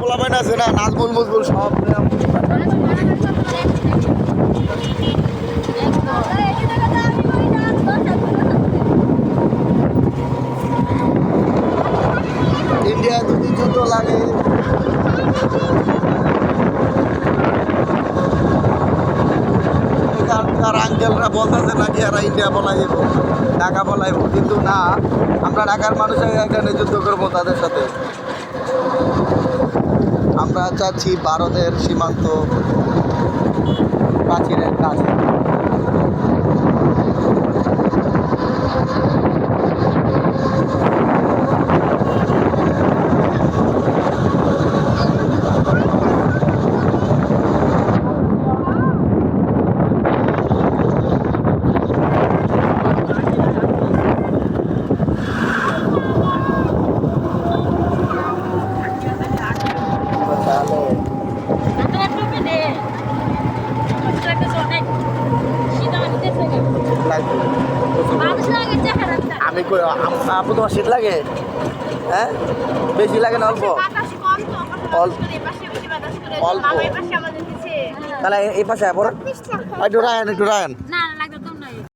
পোলাপাইন আছে না নাজমুল মুজমুল সব ইন্ডিয়া যদি যুদ্ধ লাগে। এখানকার আঙ্কেলরা বলতেছে নাকি এরা ইন্ডিয়া বলাইব ঢাকা বলাইব কিন্তু না, আমরা ঢাকার মানুষ এখানে যুদ্ধ করব তাদের সাথে। আমরা চাচ্ছি ভারতের সীমান্ত আমি কই আপু তোমার শীত লাগে? হ্যাঁ? বেশি লাগে না অল্প? অল্প। তাহলে এই পাশে একটু রায়ন একটু রায়ন। না